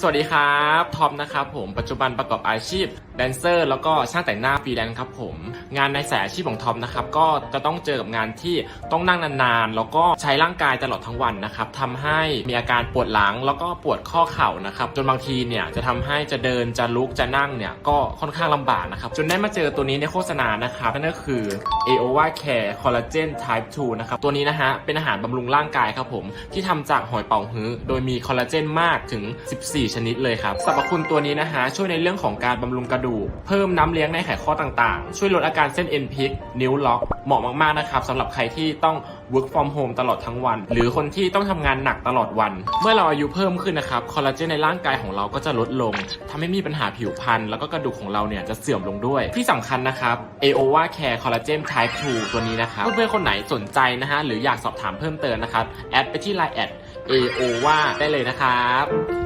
สวัสดีครับท็อปนะครับผมปัจจุบันประกอบอาชีพแดนเซอร์ แล้วก็ช่างแต่งหน้าฟรีแลนซ์ครับผมงานในสายอาชีพของท็อปนะครับก็จะต้องเจอกับงานที่ต้องนั่งนานๆ แล้วก็ใช้ร่างกายตลอดทั้งวันนะครับทำให้มีอาการปวดหลังแล้วก็ปวดข้อเข่านะครับจนบางทีเนี่ยจะทำให้จะเดินจะลุกจะนั่งเนี่ยก็ค่อนข้างลำบากนะครับจนได้มาเจอตัวนี้ในโฆษณานะครับนั่นก็คือ AOA Care Collagen Type 2นะครับตัวนี้นะฮะเป็นอาหารบำรุงร่างกายครับผมที่ทำจากหอยเป๋าฮื้อโดยมีคอลลาเจนมากถึง 14ชนิดเลยครับสรรพคุณตัวนี้นะฮะช่วยในเรื่องของการบำรุงกระดูก เพิ่มน้ำเลี้ยงในไขข้อต่างๆ ช่วยลดอาการเส้นเอ็นพิก นิ้วล็อก เหมาะมากๆนะครับสำหรับใครที่ต้อง work from home ตลอดทั้งวัน หรือคนที่ต้องทำงานหนักตลอดวัน เมื่อเราอายุเพิ่มขึ้นนะครับคอลลาเจนในร่างกายของเราก็จะลดลงทำให้มีปัญหาผิวพรรณแล้วก็กระดูกของเราเนี่ยจะเสื่อมลงด้วย ที่สำคัญนะครับ AOVA Care Collagen Type 2 ตัวนี้นะครับเพื่อนๆคนไหนสนใจนะฮะหรืออยากสอบถามเพิ่มเติมนะครับแอดไปที่ Line แอด AOVA ได้เลยนะครับ